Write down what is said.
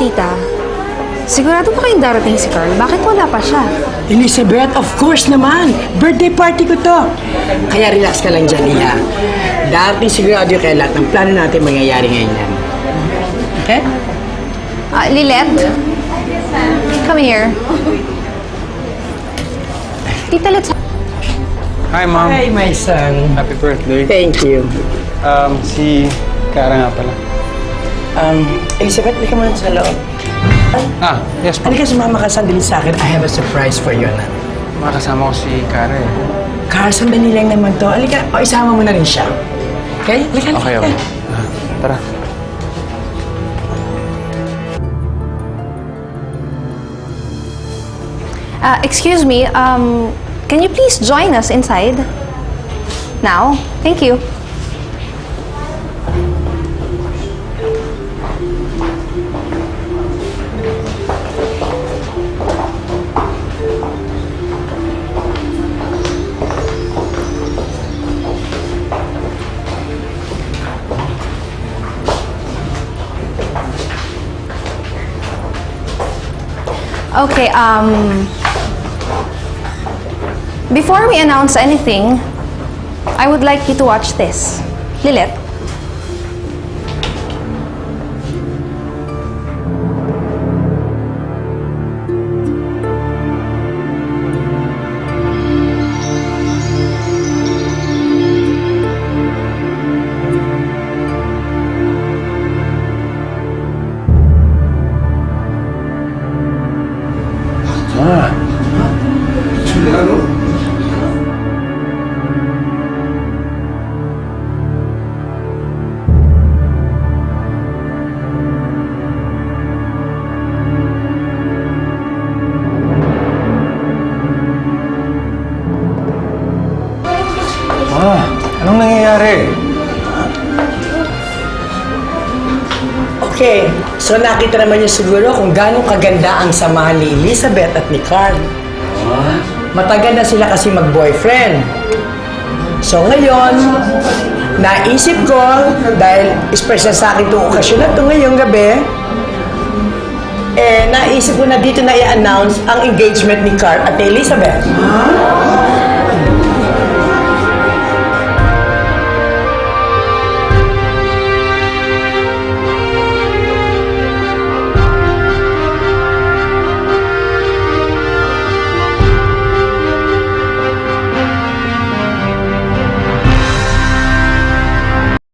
Tita, sigurado ba kayong darating si Carl? Bakit wala pa siya? Elizabeth, of course naman. Birthday party ko to. Kaya relax ka lang dyan, Iha. Dating sigurado kayo lahat ng plano natin mangyayari ngayon yan. Okay? Ah, Lilet? Come here. Tita, let's... Hi, Mom. Hi, my son. Happy birthday. Thank you. Um, si Kara nga pala. Um, Elizabeth, hindi ka muna sa loob. Ah, yes, Mom. Halika, sumama ka sandali sa akin. I have a surprise for you, anak. Makasama ko si Kara eh. Carl, sandali lang naman to. Halika, o isama mo na rin siya. Okay? Halika, halika. Okay, okay. Ah, tara. Uh, excuse me, um, can you please join us inside? Now? Thank you. Okay, um... Before we announce anything, I would like you to watch this. Lilet. Ah, anong nangyayari? Okay, so nakita naman niyo siguro kung gaano kaganda ang samahan ni Elizabeth at ni Carl. Matagal na sila kasi mag-boyfriend. So ngayon, naisip ko, dahil special sa akin itong okasyon na ito ngayong gabi, eh, naisip ko na dito na i-announce ang engagement ni Carl at ni Elizabeth.